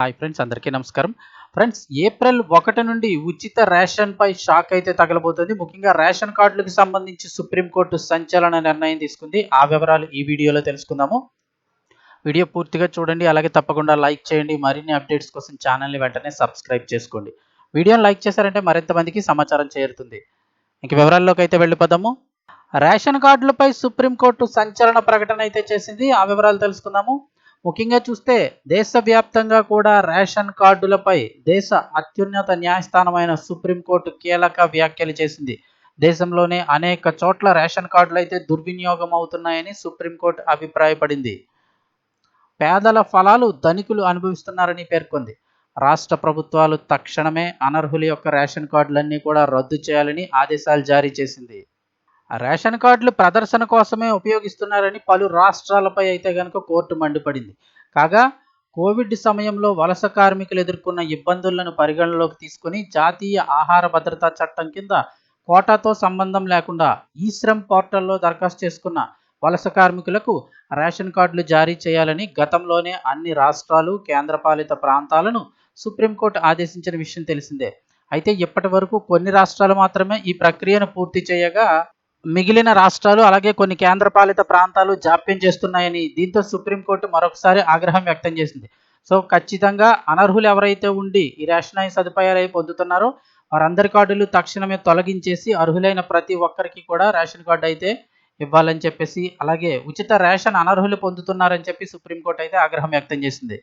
Hi friends అందరికీ నమస్కారం. Friends April ఒకటి నుండి ఉచిత రేషన్ పై షాక్ అయితే తగలబోతుంది. ముఖ్యంగా రేషన్ కార్డులకు సంబంధించి సుప్రీంకోర్టు సంచలన నిర్ణయం తీసుకుంది. ఆ వివరాలు ఈ వీడియోలో తెలుసుకుందాము. వీడియో పూర్తిగా చూడండి అలాగే తప్పకుండా లైక్ చేయండి. మరిన్ని అప్డేట్స్ కోసం ఛానల్ని వెంటనే సబ్స్క్రైబ్ చేసుకోండి. వీడియోని లైక్ చేశారంటే మరింత మందికి సమాచారం చేరుతుంది. ఇంక వివరాల్లోకి అయితే వెళ్ళిపోదాము. రేషన్ కార్డులపై సుప్రీంకోర్టు సంచలన ప్రకటన అయితే చేసింది. ఆ వివరాలు తెలుసుకుందాము. ముఖ్యంగా చూస్తే దేశవ్యాప్తంగా కూడా రేషన్ కార్డులపై దేశ అత్యున్నత న్యాయస్థానమైన సుప్రీంకోర్టు కీలక వ్యాఖ్యలు చేసింది. దేశంలోనే అనేక చోట్ల రేషన్ కార్డులు అయితే దుర్వినియోగం అవుతున్నాయని సుప్రీంకోర్టు అభిప్రాయపడింది. పేదల ఫలాలు ధనికులు అనుభవిస్తున్నారని పేర్కొంది. రాష్ట్ర ప్రభుత్వాలు తక్షణమే అనర్హుల యొక్క రేషన్ కార్డులన్నీ కూడా రద్దు చేయాలని ఆదేశాలు జారీ చేసింది. రేషన్ కార్డులు ప్రదర్శన కోసమే ఉపయోగిస్తున్నారని పలు రాష్ట్రాలపై అయితే కనుక కోర్టు మండిపడింది. కాగా కోవిడ్ సమయంలో వలస కార్మికులు ఎదుర్కొన్న ఇబ్బందులను పరిగణలోకి తీసుకుని జాతీయ ఆహార భద్రతా చట్టం కింద కోటాతో సంబంధం లేకుండా ఈ శ్రమ్ పోర్టల్లో దరఖాస్తు చేసుకున్న వలస కార్మికులకు రేషన్ కార్డులు జారీ చేయాలని గతంలోనే అన్ని రాష్ట్రాలు కేంద్రపాలిత ప్రాంతాలను సుప్రీంకోర్టు ఆదేశించిన విషయం తెలిసిందే. అయితే ఇప్పటి వరకు కొన్ని రాష్ట్రాలు మాత్రమే ఈ ప్రక్రియను పూర్తి చేయగా మిగిలిన రాష్ట్రాలు అలాగే కొన్ని కేంద్రపాలిత ప్రాంతాలు జాప్యం చేస్తున్నాయని దీంతో సుప్రీంకోర్టు మరొకసారి ఆగ్రహం వ్యక్తం చేసింది. సో ఖచ్చితంగా అనర్హులు ఎవరైతే ఉండి ఈ రేషన్ సదుపాయాలు అయి పొందుతున్నారో వారందరి కార్డులు తక్షణమే తొలగించేసి అర్హులైన ప్రతి ఒక్కరికి కూడా రేషన్ కార్డు అయితే ఇవ్వాలని చెప్పేసి అలాగే ఉచిత రేషన్ అనర్హులు పొందుతున్నారని చెప్పి సుప్రీంకోర్టు అయితే ఆగ్రహం వ్యక్తం చేసింది.